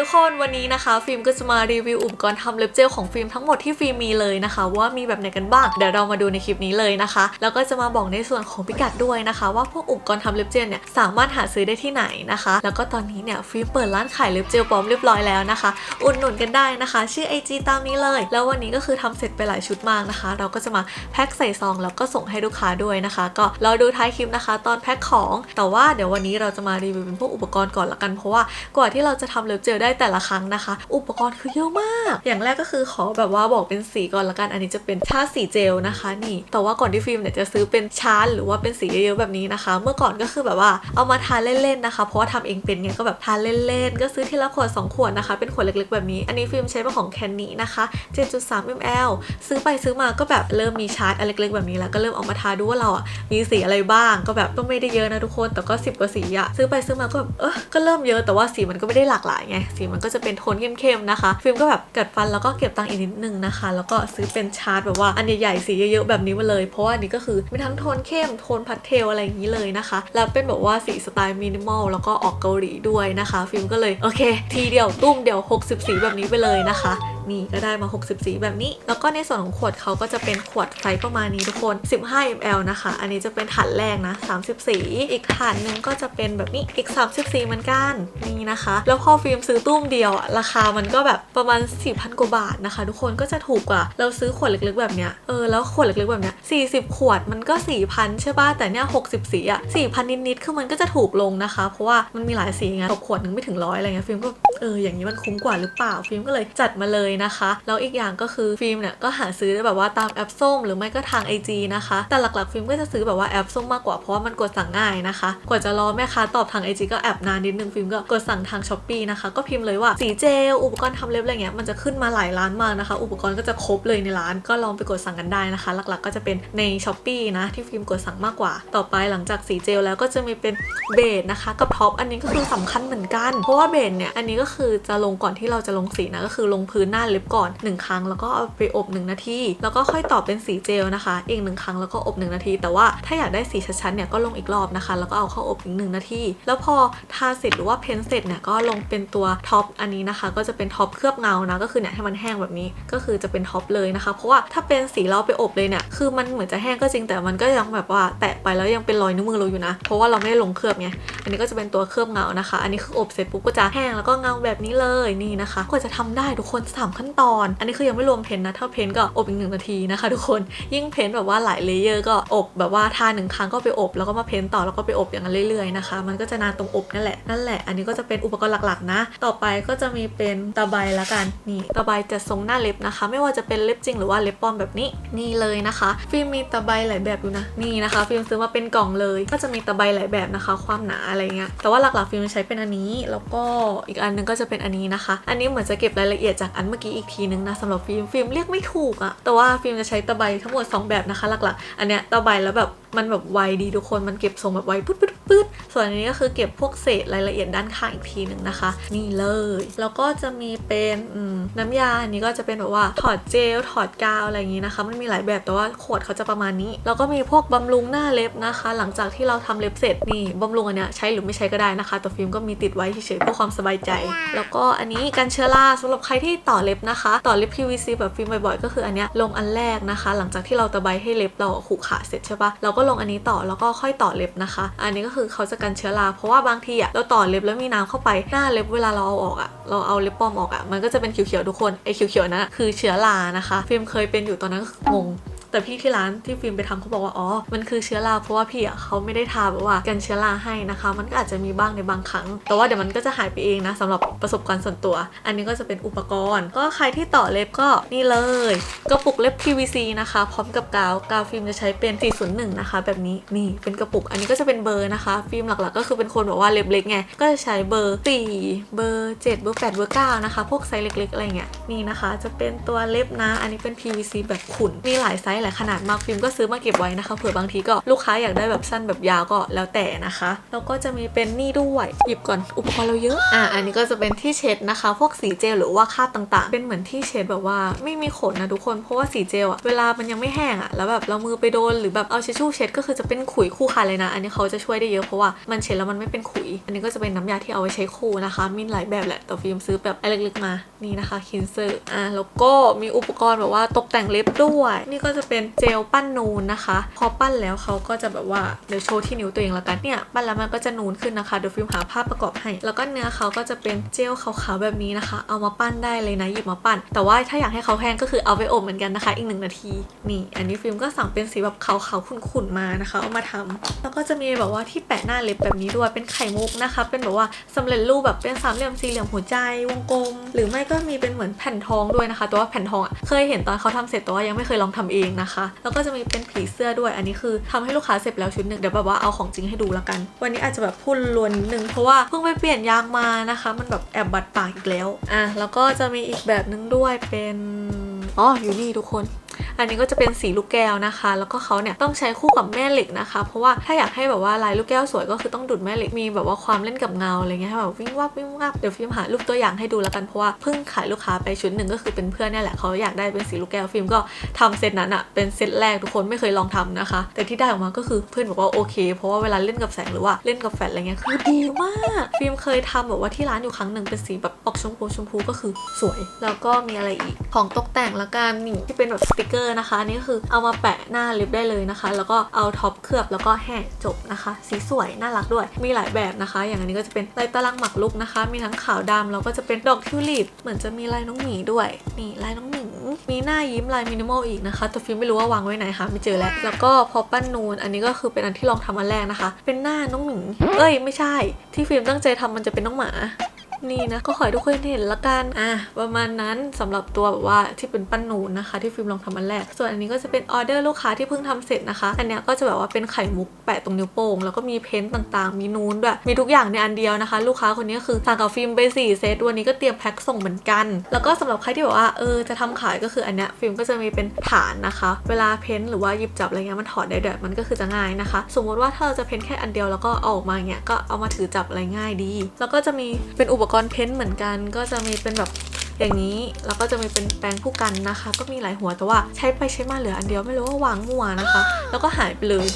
ทุกคนวันนี้นะคะ ฟิล์มก็จะมารีวิวอุปกรณ์ทำเล็บเจลของฟิล์มทั้งหมดที่ฟิล์มมีเลยนะคะ ว่ามีแบบไหนกันบ้างเดี๋ยวเรามาดูในคลิปนี้เลยนะคะ แล้วก็จะมาบอกในส่วนของพิกัดด้วยนะคะ ว่าพวกอุปกรณ์ทำเล็บเจลเนี่ยสามารถหาซื้อได้ที่ไหนนะคะ แล้วก็ตอนนี้เนี่ยฟิล์มเปิดร้านขายเล็บเจลปลอมเรียบร้อยแล้วนะคะ อุดหนุนกันได้นะคะ ชื่อ IG ตามนี้เลย แล้ววันนี้ก็คือทำเสร็จไปหลายชุดมากนะคะ เราก็จะมาแพ็คใส่ซองแล้วก็ส่งให้ลูกค้าด้วยนะคะ ก็รอดูท้ายคลิปนะคะ ตอนแพ็คของ แต่ว่าเดี๋ยววันนี้เราจะมารีวิวเป็นพวกอุปกรณ์ก่อนละกันเพราะว่ากว่าที่เราจะทำเล็บเจลได้ได้แต่ละครั้งนะคะ อุปกรณ์คือเยอะมาก อย่างแรกก็คือขอแบบว่าบอกเป็นสีก่อนละกัน อันนี้จะเป็นชาสีเจลนะคะนี่ แต่ว่าก่อนที่ฟิล์มเนี่ยจะซื้อเป็นชาร์หรือว่าเป็นสีเยอะๆแบบนี้นะคะ เมื่อก่อนก็คือแบบว่าเอามาทาเล่นๆนะคะ เพราะว่าทำเองเป็นไงก็แบบทาเล่นๆ ก็ซื้อทีละขวด2ขวดนะคะ เป็นขวดเล็กๆแบบนี้ อันนี้ฟิล์มใช้เป็นของแคนนี้นะคะ 7.3 ml ซื้อไปซื้อมาก็แบบเริ่มมีชาร์จอันเล็กๆแบบนี้แล้วก็เริ่มเอามาทาดูว่าเราอะมีสีอะไรบ้างก็แบบก็ไม่ได้เยอะนะทุกคนแต่ก็ 10กว่าสีอะซื้อไปซื้อมาก็แบบเออก็เริ่มเยอะแต่ว่าสีมันก็ไม่ได้หลากหลายไงสีมันก็จะเป็นโทนเข้มๆนะคะ ฟิล์มก็แบบกัดฟันแล้วก็เก็บตังค์อีกนิดนึงนะคะ แล้วก็ซื้อเป็นชาร์ตแบบว่าอันใหญ่ๆสีเยอะๆแบบนี้มาเลย เพราะว่านนี้ก็คือมีทั้งโทนเข้มโทนพัสเทลอะไรอย่างนี้เลยนะคะ แล้วเป็นแบบว่าสีสไตล์มินิมอลแล้วก็ออกเกาหลีด้วยนะคะ ฟิล์มก็เลยโอเค ทีเดียวตุ้มเดียว 60 สีแบบนี้ไปเลยนะคะ นี่ก็ได้มา 60 สีแบบนี้ แล้วก็ในส่วนของขวดเขาก็จะเป็นขวดไซส์ประมาณนี้ทุกคน 15 ml นะคะ อันนี้จะเป็นถาดแรกนะ 30 สี อีกถาดหนึ่งก็จะเป็นแบบนี้ อีก 30 สีเหมือนกัน นี่นะคะ แล้วพอฟิล์มซื้อตุ้มเดียว ราคามันก็แบบประมาณ 4,000 กว่าบาทนะคะ ทุกคนก็จะถูกกว่า เราซื้อขวดเล็กๆแบบเนี้ย เออ แล้วขวดเล็กๆแบบเนี้ย 40 ขวดมันก็ 4,000 ใช่ป่ะ แต่เนี้ย60 สีอะ4,000 นิดๆ คือมันก็จะถูกลงนะคะ เพราะว่ามันมีหลายสีไงตกขวดหนึงไม่ถึงร้อยอะไรเงี้ย ฟิล์มก็ เออ อย่างนี้มันคุ้มกว่าหรือเปล่า ฟิล์มก็เลยจัดมาเลยนะคะ แล้วอีกอย่างก็คือฟิล์มเนี่ยก็หาซื้อได้แบบว่าตามแอปส้ม หรือไม่ก็ทาง IG นะคะ แต่หลักๆฟิล์มก็จะซื้อแบบว่าแอปส้มมากกว่าเพราะว่ามันกดสั่งง่ายนะคะ กว่าจะรอแม่ค้าตอบทาง IG ก็แอบนานนิดนึงฟิล์มก็กดสั่งทางช้อปปีนะคะก็พิมพ์เลยว่าสีเจลอุปกรณ์ทำเล็บอะไรเงี้ยมันจะขึ้นมาหลายร้านมากนะคะ อุปกรณ์ก็จะครบเลยในร้านก็ลองไปกดสั่งกันได้นะคะ หลักๆก็จะเป็นในช้อปปีนะที่ฟิล์มกดสั่งมากกว่า ต่อไปหลังจากสีเจลแล้วก็จะมีเป็นเบสนะคะกับท็อปอันนี้ก็คือสำคัญเหมือนกัน เพราะว่าเบสเนี่ยอันนี้ก็คือจะลงก่อนที่เราจะลงสีนะก็คือลงพื้นหน้าเล็บก่อนหนึ่งครั้ง แล้วก็เอาไปอบหนึ่งนาที แล้วก็ค่อยต่อเป็นสีเจลนะคะ อีกหนึ่งครั้งแล้วก็อบหนึ่งนาที แต่ว่าถ้าอยากได้สีชัดๆเนี่ยก็ลงอีกรอบนะคะ แล้วก็เอาเข้าอบอีกหนึ่งนาที แล้วพอทาเสร็จหรือว่าเพ้นเสร็จเนี่ยก็ลงเป็นตัวท็อปอันนี้นะคะ ก็จะเป็นท็อปเคลือบเงานะก็คือเนี่ยให้มันแห้งแบบนี้ก็คือจะเป็นท็อปเลยนะคะ เพราะว่าถ้าเป็นสีเราไปอบเลยเนี่ยคือมันเหมือนจะแห้งก็จริงแต่มันก็ยังแบบว่าแตะไปแล้วยังเป็นรอยนิ้วมือเราอยู่นะ เพราะว่าเราไม่ได้ลงเคลือบไงอันนี้ก็จะเป็นตัวเคลือบเงานะคะ อันนี้คืออบเสร็จปุ๊บก็จะแห้งแล้วก็เงาแบบนี้เลยนี่นะคะกว่าจะทำได้ทุกคนสขั้นตอน อันนี้คือยังไม่รวมเพ้นนะ ถ้าเพ้นก็อบอีกหนึ่งนาทีนะคะ ทุกคน ยิ่งเพ้นแบบว่าหลายเลเยอร์ก็อบแบบว่าทาหนึ่งครั้งก็ไปอบ แล้วก็มาเพ้นต่อแล้วก็ไปอบอย่างนั้นเรื่อยๆนะคะ มันก็จะนานตรงอบนั่นแหละ นั่นแหละ อันนี้ก็จะเป็นอุปกรณ์หลักๆ นะ ต่อไปก็จะมีเป็นตะไบละกัน นี่ ตะไบจะทรงหน้าเล็บนะคะ ไม่ว่าจะเป็นเล็บจริงหรือว่าเล็บปลอมแบบนี้ นี่เลยนะคะ ฟิล์มมีตะไบหลายแบบอยู่นะ นี่นะคะ ฟิล์มซื้อมาเป็นกล่องเลย ก็จะมีตะไบหลายแบบนะคะ ความหนาอะไรเงี้ย แต่ว่าหลักๆ ฟิล์มใช้เป็นอันนี้ แล้วก็อีกอันนึงก็จะเป็นอันนี้นะคะ อันนี้เหมือนจะเก็บรายละเอียดจากอันเมื่อกี้อีกทีนึงนะสำหรับฟิล์มฟิล์มเรียกไม่ถูกอะแต่ว่าฟิล์มจะใช้ตะไบทั้งหมด 2 แบบนะคะหลักๆ อันเนี้ยตะไบแล้วแบบมันแบบไวดีทุกคนมันเก็บทรงแบบไวปึ๊ดปึ๊ดปึ๊ดส่วนอันนี้ก็คือเก็บพวกเศษรายละเอียดด้านข้างอีกทีหนึ่งนะคะ นี่เลย แล้วก็จะมีเป็นน้ำยาอันนี้ก็จะเป็นแบบว่าถอดเจลถอดกาวอะไรอย่างนี้นะคะ มันมีหลายแบบแต่ว่าขวดเขาจะประมาณนี้ แล้วก็มีพวกบำรุงหน้าเล็บนะคะ หลังจากที่เราทำเล็บเสร็จนี่บำรุงอันเนี้ยใช้หรือไม่ใช้ก็ได้นะคะแต่ฟิล์มก็มีติดไว้เฉยๆเพื่อความสบายใจ แล้วก็อันนี้กันเชื้อราสำหรับใครที่ต่อเล็บนะคะ ต่อเล็บ PVC แบบฟิล์มบ่อยๆก็คืออันเนี้ยลงอันแรกนะคะ หลังจากที่เราตะไบให้เล็บเราขูดขาเสร็จใช่ปะเราก็ลงอันนี้ต่อแล้วก็ค่อยต่อเล็บนะคะ อันนี้ก็คือเขาจะกันเชื้อราเพราะว่าบางทีอะเราต่อเล็บแล้วมีน้ำเข้าไปหน้าเล็บเวลาเราเอาออกอะเราเอาเล็บปลอมออกอะมันก็จะเป็นเขียวๆทุกคนไอ้เขียวๆนั้นคือเชื้อรานะคะฟิล์มเคยเป็นอยู่ตอนนั้นงง แต่พี่ที่ร้านที่ฟิล์มไปทำเขาบอกว่าอ๋อมันคือเชื้อราเพราะว่าพี่อะเขาไม่ได้ทาแบบว่ากันเชื้อราให้นะคะ มันก็อาจจะมีบ้างในบางครั้ง แต่ว่าเดี๋ยวมันก็จะหายไปเองนะสำหรับประสบการณ์ส่วนตัว อันนี้ก็จะเป็นอุปกรณ์ ก็ใครที่ต่อเล็บก็นี่เลยกระปุกเล็บ PVC นะคะ พร้อมกับกาวกาวฟิล์มจะใช้เป็น 401 นะคะ แบบนี้นี่เป็นกระปุก อันนี้ก็จะเป็นเบอร์นะคะ ฟิล์มหลักๆ ก็คือเป็นคนแบบว่าเล็บเล็กไงก็จะใช้เบอร์ 4 เบอร์ 7 เบอร์ 8 เบอร์ 9 นะคะ พวกไซส์เล็กๆอะไรเงี้ยนี่นะคะ จะเป็นตัวเล็บนะ อันนี้เป็น PVC แบบขุ่นมีหลายไซส์หหลายขนาดมากฟิล์มก็ซื้อมาเก็บไว้นะคะเผื่อบางทีก็ลูกค้าอยากได้แบบสั้นแบบยาวก็แล้วแต่นะคะแล้วก็จะมีเป็นนี่ด้วยหยิบก่อนอุปกรณ์เราเยอะอะอันนี้ก็จะเป็นที่เช็ดนะคะ พวกสีเจลหรือว่าคราบต่างๆ เป็นเหมือนที่เช็ดแบบว่าไม่มีขนนะทุกคนเพราะว่าสีเจลอะเวลามันยังไม่แห้งอะแล้วแบบเรามือไปโดนหรือแบบเอาเชชชู่เช็ดก็คือจะเป็นขุยคู่คันเลยนะ อันนี้เขาจะช่วยได้เยอะเพราะว่ามันเช็ดแล้วมันไม่เป็นขุย อันนี้ก็จะเป็นน้ำยาที่เอาไว้ใช้คู่นะคะ มีหลายแบบแหละแต่ฟิล์มซื้อแบบไอ้เล็กๆมานี่นะคะคินเซอร์อะแล้วก็มีอุปกรณ์แบบว่าตกแต่งเล็บด้วย นี่ก็จะเป็นเจลปั้นนูนนะคะ พอปั้นแล้วเขาก็จะแบบว่าเดี๋ยวโชว์ที่นิ้วตัวเองละกันเนี่ยปั้นแล้วมันก็จะนูนขึ้นนะคะเดี๋ยวฟิล์มหาภาพประกอบให้ แล้วก็เนื้อเขาก็จะเป็นเจลขาวๆแบบนี้นะคะ เอามาปั้นได้เลยนะหยิบมาปั้น แต่ว่าถ้าอยากให้เขาแห้งก็คือเอาไปอบเหมือนกันนะคะ อีกหนึ่งนาทีนี่ อันนี้ฟิล์มก็สั่งเป็นสีแบบขาวๆขุ่นๆมานะคะ เอามาทำแล้วก็จะมีแบบว่าที่แปะหน้าเล็บแบบนี้ด้วยเป็นไข่มุกนะคะ เป็นแบบว่าสำเร็จรูปแบบเป็นสามเหลี่ยมสี่เหลี่ยมหัวใจวงกลม หรือไม่ก็มีเป็นเหมือนแผ่นทองด้วยนะคะแต่ว่าแผ่นทองอะเคยเห็นตอนเขาทำเสร็จแต่ว่ายังไม่เคยลองทำเองนะคะ แล้วก็จะมีเป็นผีเสื้อด้วย อันนี้คือทำให้ลูกค้าเสร็จแล้วชุดหนึ่งเดี๋ยวแบบว่าเอาของจริงให้ดูละกัน วันนี้อาจจะแบบพูดลวนนิดนึงเพราะว่าเพิ่งไปเปลี่ยนยางมานะคะ มันแบบแอบบัดปากอีกแล้ว อะแล้วก็จะมีอีกแบบนึงด้วยเป็นอ๋ออยู่นี่ทุกคน อันนี้ก็จะเป็นสีลูกแก้วนะคะ แล้วก็เขาเนี่ยต้องใช้คู่กับแม่เหล็กนะคะ เพราะว่าถ้าอยากให้แบบว่าลายลูกแก้วสวยก็คือต้องดุดแม่เหล็ก มีแบบว่าความเล่นกับเงาอะไรเงี้ยให้แบบวิ่งวับวิ่งวับเดี๋ยวฟิล์มหารูปตัวอย่างให้ดูแล้วกัน เพราะว่าเพิ่งขายลูกค้าไปชุดหนึ่งก็คือเป็นเพื่อนเนี่ยแหละเขาอยากได้เป็นสีลูกแก้วฟิล์มก็ทำเซตนั้นอะเป็นเซตแรกทุกคนไม่เคยลองทำนะคะ แต่ที่ได้ออกมาก็คือเพื่อนบอกว่าโอเค เพราะว่าเวลาเล่นกับแสงหรือว่าเล่นกับแฟลชอะไรเงี้ยคือดีมากฟิล์มเคยทำแบบว่าที่ร้านอยู่ครั้งหนึ่งเป็นสีแบบออกชมพูชมพูก็คือสวย แล้วก็มีอะไรอีกของตกแต่งละกันนี่ที่เป็นแบบสติกเกอร์นะคะนี่ก็คือเอามาแปะหน้าล็บได้เลยนะคะ แล้วก็เอาท็อปเคลือบแล้วก็แห่จบนะคะ สีสวยน่ารักด้วย มีหลายแบบนะคะ อย่างอันนี้ก็จะเป็นลายตารางหมักลุกนะคะ มีทั้งขาวดำแล้วก็จะเป็นดอกทิวลิปเหมือนจะมีลายน้องหมีด้วยนี่ลายน้องหมีมีหน้ายิ้มลายมินิมอลอีกนะคะแต่ฟิล์มไม่รู้ว่าวางไว้ไหนคะไม่เจอแล้ว แล้วก็พอปั้นนูนอันนี้ก็คือเป็นอันที่ลองทำอันแรกนะคะ เป็นหน้าน้องหมีเอ้ยไม่ใช่ ที่ฟิล์มตั้งใจทำมันจะเป็นน้องหมา นี่นะก็ขอให้ทุกคนเห็นละกันอะประมาณนั้นสำหรับตัวแบบว่าที่เป็นปั้นหนูนะคะ ที่ฟิล์มลองทำอันแรก ส่วนอันนี้ก็จะเป็นออเดอร์ลูกค้าที่เพิ่งทำเสร็จนะคะ อันเนี้ยก็จะแบบว่าเป็นไข่มุกแปะตรงนิ้วโป้งแล้วก็มีเพ้นท์ต่างๆ มีนูนด้วยมีทุกอย่างในอันเดียวนะคะ ลูกค้าคนนี้คือสั่งกับฟิล์มไปสี่เซตวันนี้ก็เตรียมแพ็คส่งเหมือนกัน แล้วก็สำหรับใครที่แบบว่าเออจะทำขายก็คืออันเนี้ยฟิล์มก็จะมีเป็นฐานนะคะ เวลาเพ้นท์หรือว่าหยิบจับอะไรเงี้ยมันถอดได้ด้วยมันก็คือจะง่ายนะคะ สมมติว่าถ้าเราจะเพ้นท์แค่อันเดียวแล้วก็เอาออกมาเงี้ยก็เอามาถือจับอะไรง่ายดี แล้วก็จะมีเป็นอุปปกรณ์เพ้นท์เหมือนกัน ก็จะมีเป็นแบบ อย่างนี้แล้วก็จะมีเป็นแปรงผู้กันนะคะ ก็มีหลายหัวแต่ว่าใช้ไปใช้มาเหลืออันเดียวไม่รู้ว่าวางมั่วนะคะ แล้วก็หายไปเลย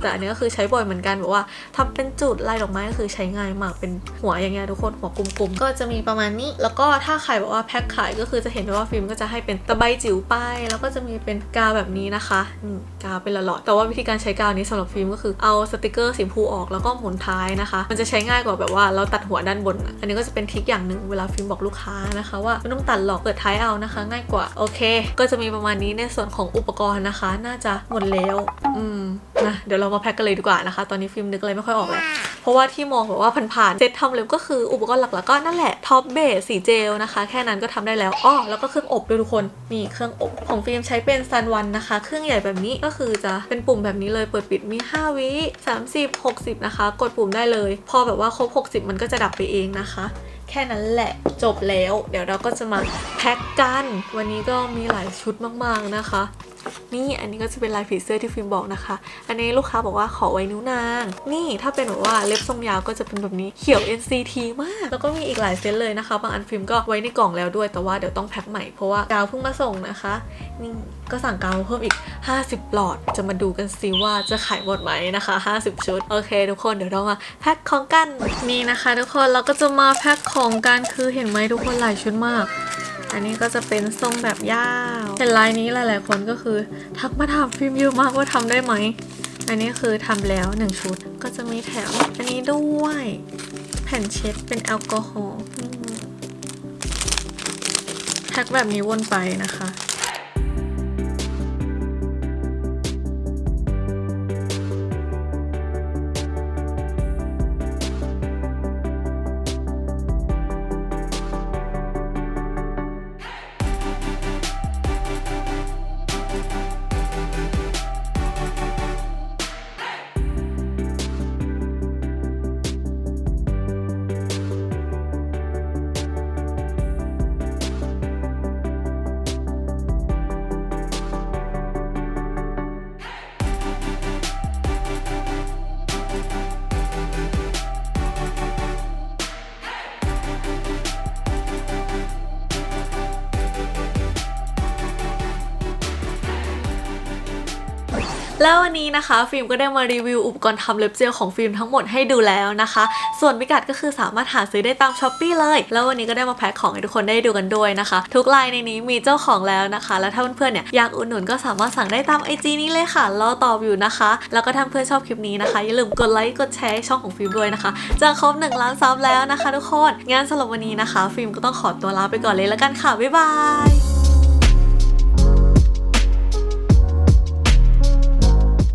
แต่อันนี้ก็คือใช้บ่อยเหมือนกันแบบว่าทำเป็นจุดลายดอกไม้ก็คือใช้ง่ายมากเป็นหัวอย่างเงี้ยทุกคนหัวกลมๆก็จะมีประมาณนี้ แล้วก็ถ้าใครบอกว่าแพ็คขายก็คือจะเห็นว่าฟิล์มก็จะให้เป็นตะไบจิ๋วไปแล้วก็จะมีเป็นกาวแบบนี้นะคะนี่กาวเป็นหลอดแต่ว่าวิธีการใช้กาวนี้สำหรับฟิล์มก็คือเอาสติกเกอร์สีพูออกแล้วก็หมุนท้ายนะคะ มันจะใช้ง่ายกว่าแบบว่าเราตัดหัวด้านบน อันนี้ก็จะเป็นทริคอย่างหนึ่งเวลาฟิล์มบอกลูกค้านะคะว่าไม่ต้องตัดหรอกเปิดท้ายเอานะคะ ง่ายกว่า โอเค ก็จะมีประมาณนี้ในส่วนของอุปกรณ์นะคะ น่าจะหมดแล้ว อืมนะเดี๋ยวเรามาแพ็คกันเลยดีกว่านะคะ ตอนนี้ฟิล์มนึกอะไรไม่ค่อยออกแล้วเพราะว่าที่มองแบบว่าผ่านๆเซตทำเล็บก็คืออุปกรณ์หลักๆก็นั่นแหละท็อปเบสสีเจลนะคะ แค่นั้นก็ทำได้แล้วอ้อแล้วก็เครื่องอบด้วยทุกคนนี่เครื่องอบของฟิล์มใช้เป็นซันวันนะคะ เครื่องใหญ่แบบนี้ก็คือจะเป็นปุ่มแบบนี้เลยเปิดปิดมี 5 วิ30 60 นะคะ กดปุ่มได้เลย พอแบบว่าครบ 60 มันก็จะดับไปเองนะคะ แค่นั้นแหละจบแล้ว เดี๋ยวเราก็จะมาแพ็คกัน วันนี้ก็มีหลายชุดมากๆนะคะ นี่อันนี้ก็จะเป็นลายผีเสื้อที่ฟิล์มบอกนะคะ อันนี้ลูกค้าบอกว่าขอไว้นิ้วนาง นี่ถ้าเป็นแบบว่าเล็บทรงยาวก็จะเป็นแบบนี้เขียว NCT มาก แล้วก็มีอีกหลายเซตเลยนะคะบางอันฟิล์มก็ไว้ในกล่องแล้วด้วยแต่ว่าเดี๋ยวต้องแพ็คใหม่เพราะว่ากาวเพิ่งมาส่งนะคะนี่ก็สั่งกาวเพิ่มอีก 50 หลอด จะมาดูกันซิว่าจะขายหมดไหมนะคะ 50 ชุด โอเค ทุกคนเดี๋ยวเรามาแพ็คของกัน นี่นะคะ ทุกคนเราก็จะมาแพ็คของของกันคือเห็นไหมทุกคนหลายชุดมาก อันนี้ก็จะเป็นทรงแบบยาวเห็นลายนี้หลาย ๆ คนก็คือ ทักมาถามฟิล์มเยอะมากว่าทำได้ไหม อันนี้คือทำแล้วหนึ่งชุดก็จะมีแถมอันนี้ด้วย แผ่นเช็ดเป็นแอลกอฮอล์แพ็คแบบนี้วนไปนะคะ แล้ววันนี้นะคะ ฟิล์มก็ได้มารีวิวอุปกรณ์ทำเล็บเจลของฟิล์มทั้งหมดให้ดูแล้วนะคะ ส่วนพิกัดก็คือสามารถหาซื้อได้ตามช้อปปีเลย แล้ววันนี้ก็ได้มาแพ็คของให้ทุกคนได้ดูกันด้วยนะคะ ทุกไลน์ในนี้มีเจ้าของแล้วนะคะ แล้วถ้าเพื่อนๆเนี่ยอยากอุดหนุนก็สามารถสั่งได้ตามไอจีนี้เลยค่ะรอตอบอยู่นะคะ แล้วก็ถ้าเพื่อนชอบคลิปนี้นะคะอย่าลืมกดไลค์กดแชร์ช่องของฟิล์มด้วยนะคะจะครบ1ล้านซับแล้วนะคะ ทุกคนงั้นสำหรับวันนี้นะคะ ฟิล์มก็ต้องขอตัวลาไปก่อนเลยแล้วกันค่ะบ๊ายบาย